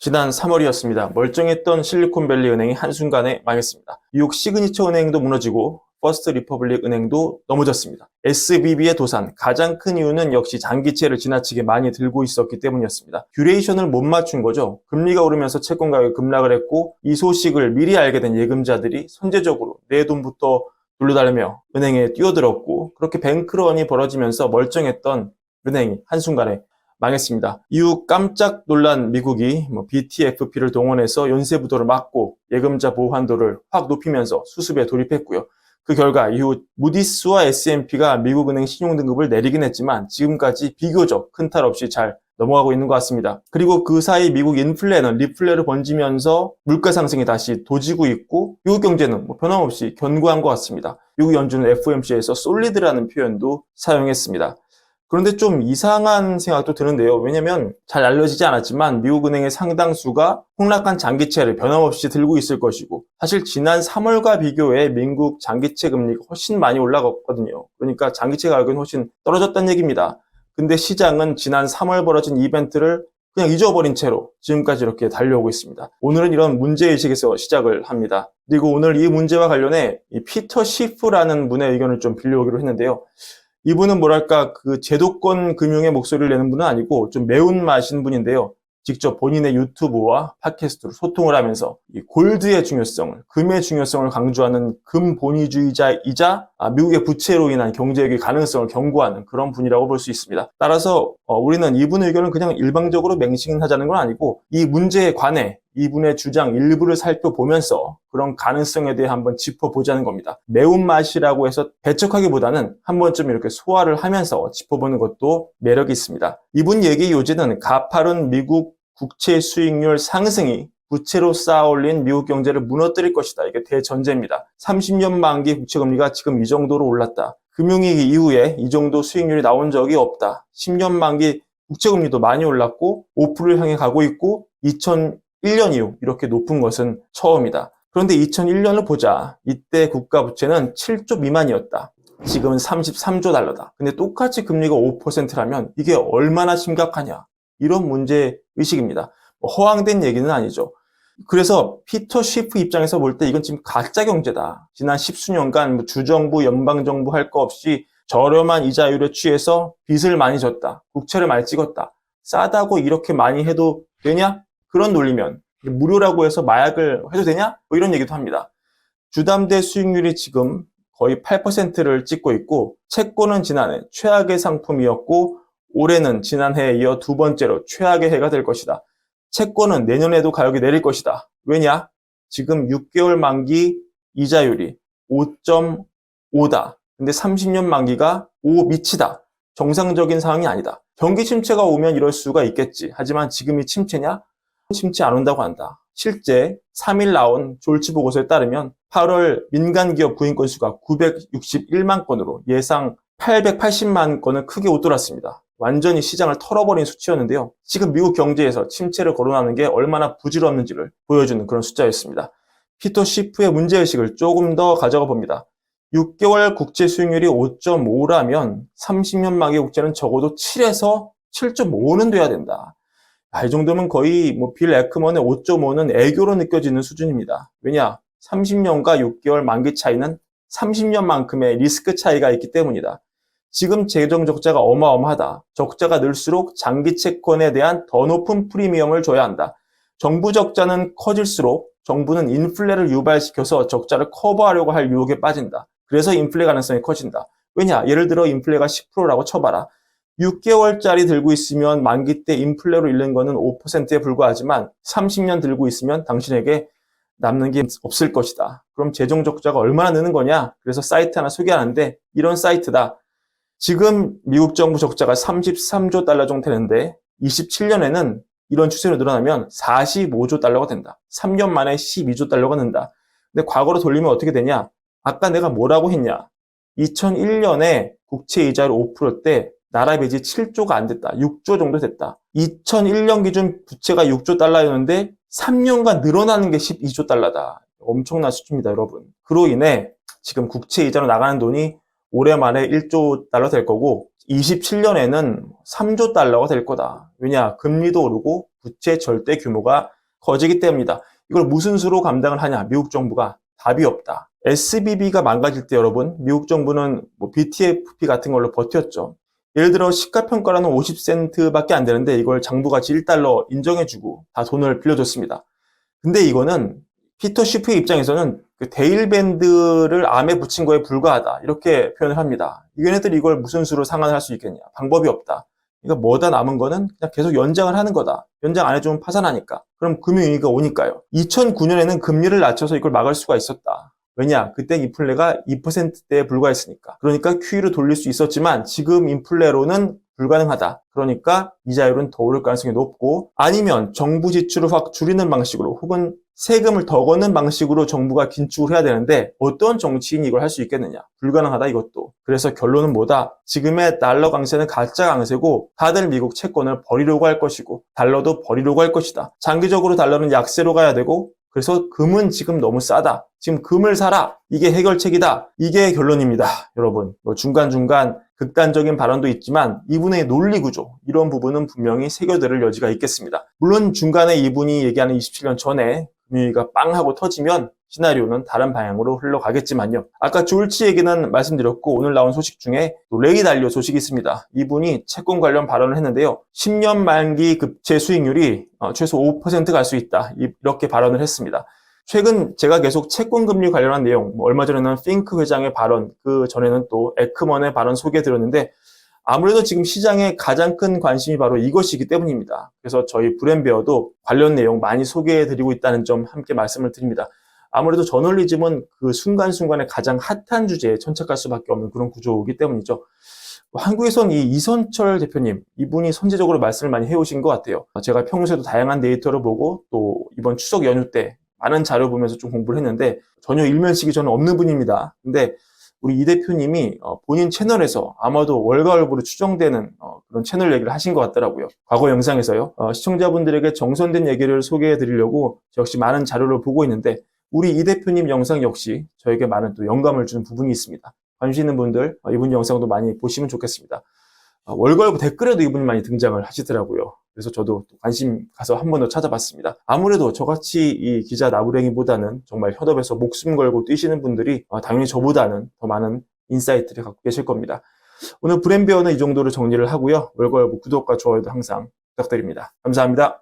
지난 3월이었습니다. 멀쩡했던 실리콘밸리 은행이 한순간에 망했습니다. 미국 시그니처 은행도 무너지고 퍼스트 리퍼블릭 은행도 넘어졌습니다. SBB의 도산, 가장 큰 이유는 역시 장기채를 지나치게 많이 들고 있었기 때문이었습니다. 듀레이션을 못 맞춘 거죠. 금리가 오르면서 채권 가격이 급락을 했고 이 소식을 미리 알게 된 예금자들이 선제적으로 내 돈부터 돌려달라며 은행에 뛰어들었고 그렇게 뱅크런이 벌어지면서 멀쩡했던 은행이 한순간에 망했습니다. 이후 깜짝 놀란 미국이 뭐 BTFP를 동원해서 연쇄부도를 막고 예금자 보호한도를 확 높이면서 수습에 돌입했고요. 그 결과 이후 무디스와 S&P가 미국 은행 신용등급을 내리긴 했지만 지금까지 비교적 큰 탈 없이 잘 넘어가고 있는 것 같습니다. 그리고 그 사이 미국 인플레는 리플레를 번지면서 물가 상승이 다시 도지고 있고 미국 경제는 뭐 변함없이 견고한 것 같습니다. 미국 연준은 FOMC에서 솔리드라는 표현도 사용했습니다. 그런데 좀 이상한 생각도 드는데요. 왜냐면 잘 알려지지 않았지만 미국 은행의 상당수가 폭락한 장기채를 변함없이 들고 있을 것이고 사실 지난 3월과 비교해 미국 장기채 금리가 훨씬 많이 올라갔거든요. 그러니까 장기채 가격은 훨씬 떨어졌다는 얘기입니다. 근데 시장은 지난 3월 벌어진 이벤트를 그냥 잊어버린 채로 지금까지 이렇게 달려오고 있습니다. 오늘은 이런 문제의식에서 시작을 합니다. 그리고 오늘 이 문제와 관련해 이 피터 시프라는 분의 의견을 좀 빌려오기로 했는데요. 이분은 뭐랄까 그 제도권 금융의 목소리를 내는 분은 아니고 좀 매운맛인 분인데요. 직접 본인의 유튜브와 팟캐스트로 소통을 하면서 이 골드의 중요성을, 금의 중요성을 강조하는 금본위주의자이자 아, 미국의 부채로 인한 경제적인 가능성을 경고하는 그런 분이라고 볼 수 있습니다. 따라서 어, 우리는 이분의 의견을 그냥 일방적으로 맹신하자는 건 아니고 이 문제에 관해 이분의 주장 일부를 살펴보면서 그런 가능성에 대해 한번 짚어보자는 겁니다. 매운맛이라고 해서 배척하기보다는 한 번쯤 이렇게 소화를 하면서 짚어보는 것도 매력이 있습니다. 이분 얘기 요지는 가파른 미국 국채 수익률 상승이 부채로 쌓아올린 미국 경제를 무너뜨릴 것이다. 이게 대전제입니다. 30년 만기 국채금리가 지금 이 정도로 올랐다. 금융위기 이후에 이 정도 수익률이 나온 적이 없다. 10년 만기 국채금리도 많이 올랐고 5%를 향해 가고 있고 2001년 이후 이렇게 높은 것은 처음이다. 그런데 2001년을 보자. 이때 국가 부채는 7조 미만이었다. 지금은 33조 달러다. 근데 똑같이 금리가 5%라면 이게 얼마나 심각하냐. 이런 문제 의식입니다. 뭐 허황된 얘기는 아니죠. 그래서 피터 쉬프 입장에서 볼 때 이건 지금 가짜 경제다. 지난 십수년간 뭐 주정부, 연방정부 할 거 없이 저렴한 이자율에 취해서 빚을 많이 졌다. 국채를 많이 찍었다. 싸다고 이렇게 많이 해도 되냐? 그런 논리면 무료라고 해서 마약을 해도 되냐? 뭐 이런 얘기도 합니다. 주담대 수익률이 지금 거의 8%를 찍고 있고 채권은 지난해 최악의 상품이었고 올해는 지난해에 이어 두 번째로 최악의 해가 될 것이다. 채권은 내년에도 가격이 내릴 것이다. 왜냐? 지금 6개월 만기 이자율이 5.5다. 근데 30년 만기가 5 미치다. 정상적인 상황이 아니다. 경기 침체가 오면 이럴 수가 있겠지. 하지만 지금이 침체냐? 침체 안 온다고 한다. 실제 3일 나온 졸지 보고서에 따르면 8월 민간 기업 구인 건수가 961만 건으로 예상 880만 건을 크게 웃돌았습니다. 완전히 시장을 털어버린 수치였는데요. 지금 미국 경제에서 침체를 거론하는 게 얼마나 부질없는지를 보여주는 그런 숫자였습니다. 피터 시프의 문제의식을 조금 더 가져가 봅니다. 6개월 국채 수익률이 5.5라면 30년 만기 국채는 적어도 7에서 7.5는 돼야 된다. 아, 이 정도면 거의 뭐 빌 에크먼의 5.5는 애교로 느껴지는 수준입니다. 왜냐? 30년과 6개월 만기 차이는 30년만큼의 리스크 차이가 있기 때문이다. 지금 재정 적자가 어마어마하다. 적자가 늘수록 장기 채권에 대한 더 높은 프리미엄을 줘야 한다. 정부 적자는 커질수록 정부는 인플레를 유발시켜서 적자를 커버하려고 할 유혹에 빠진다. 그래서 인플레 가능성이 커진다. 왜냐? 예를 들어 인플레가 10%라고 쳐봐라. 6개월짜리 들고 있으면 만기 때 인플레로 잃는 거는 5%에 불과하지만 30년 들고 있으면 당신에게 남는 게 없을 것이다. 그럼 재정 적자가 얼마나 느는 거냐? 그래서 사이트 하나 소개하는데 이런 사이트다. 지금 미국 정부 적자가 33조 달러 정도 되는데 27년에는 이런 추세로 늘어나면 45조 달러가 된다. 3년 만에 12조 달러가 는다. 근데 과거로 돌리면 어떻게 되냐? 아까 내가 뭐라고 했냐? 2001년에 국채 이자율 5%때 나라 빚이 7조가 안 됐다. 6조 정도 됐다. 2001년 기준 부채가 6조 달러였는데 3년간 늘어나는 게 12조 달러다. 엄청난 수준입니다, 여러분. 그로 인해 지금 국채 이자로 나가는 돈이 올해 말에 1조 달러 될 거고 27년에는 3조 달러가 될 거다. 왜냐? 금리도 오르고 부채 절대 규모가 커지기 때문이다. 이걸 무슨 수로 감당을 하냐? 미국 정부가 답이 없다. SBB가 망가질 때 여러분, 미국 정부는 뭐 BTFP 같은 걸로 버텼죠. 예를 들어 시가평가라는 50센트밖에 안 되는데 이걸 장부가치 1달러 인정해주고 다 돈을 빌려줬습니다. 근데 이거는 피터 시프의 입장에서는 그 데일밴드를 암에 붙인 거에 불과하다 이렇게 표현을 합니다. 얘네들이 이걸 무슨 수로 상환할 수 있겠냐? 방법이 없다. 그러니까 뭐다 남은 거는 그냥 계속 연장을 하는 거다. 연장 안 해주면 파산하니까. 그럼 금융위기가 오니까요. 2009년에는 금리를 낮춰서 이걸 막을 수가 있었다. 왜냐? 그때 인플레가 2%대에 불과했으니까. 그러니까 QE로 돌릴 수 있었지만 지금 인플레로는 불가능하다. 그러니까 이자율은 더 오를 가능성이 높고 아니면 정부 지출을 확 줄이는 방식으로 혹은 세금을 더 걷는 방식으로 정부가 긴축을 해야 되는데 어떤 정치인이 이걸 할 수 있겠느냐? 불가능하다 이것도. 그래서 결론은 뭐다? 지금의 달러 강세는 가짜 강세고 다들 미국 채권을 버리려고 할 것이고 달러도 버리려고 할 것이다. 장기적으로 달러는 약세로 가야 되고 그래서 금은 지금 너무 싸다. 지금 금을 사라. 이게 해결책이다. 이게 결론입니다. 여러분. 뭐 중간중간 극단적인 발언도 있지만 이분의 논리 구조, 이런 부분은 분명히 새겨들을 여지가 있겠습니다. 물론 중간에 이분이 얘기하는 27년 전에 위기가 빵 하고 터지면 시나리오는 다른 방향으로 흘러가겠지만요. 아까 졸치 얘기는 말씀드렸고 오늘 나온 소식 중에 또 레이 달리오 소식이 있습니다. 이분이 채권 관련 발언을 했는데요. 10년 만기 급제 수익률이 어, 최소 5%갈 수 있다. 이렇게 발언을 했습니다. 최근 제가 계속 채권 금리 관련한 내용, 뭐 얼마 전에는 핑크 회장의 발언, 그 전에는 또 에크먼의 발언 소개해 드렸는데 아무래도 지금 시장에 가장 큰 관심이 바로 이것이기 때문입니다. 그래서 저희 브랜베어도 관련 내용 많이 소개해 드리고 있다는 점 함께 말씀을 드립니다. 아무래도 저널리즘은 그 순간순간에 가장 핫한 주제에 천착할 수밖에 없는 그런 구조이기 때문이죠. 한국에선 이 이선철 대표님, 이분이 선제적으로 말씀을 많이 해오신 것 같아요. 제가 평소에도 다양한 데이터를 보고 또 이번 추석 연휴 때 많은 자료 보면서 좀 공부를 했는데 전혀 일면식이 저는 없는 분입니다. 근데 우리 이 대표님이 어, 본인 채널에서 아마도 월가월부로 추정되는 어, 그런 채널 얘기를 하신 것 같더라고요. 과거 영상에서요. 어, 시청자분들에게 정선된 얘기를 소개해 드리려고 역시 많은 자료를 보고 있는데 우리 이 대표님 영상 역시 저에게 많은 또 영감을 주는 부분이 있습니다. 관심 있는 분들 이분 영상도 많이 보시면 좋겠습니다. 월가월부 댓글에도 이분이 많이 등장을 하시더라고요. 그래서 저도 관심 가서 한 번 더 찾아봤습니다. 아무래도 저같이 이 기자 나부랭이보다는 정말 현업에서 목숨 걸고 뛰시는 분들이 당연히 저보다는 더 많은 인사이트를 갖고 계실 겁니다. 오늘 브랜비어는 이 정도로 정리를 하고요. 월거여부 구독과 좋아요도 항상 부탁드립니다. 감사합니다.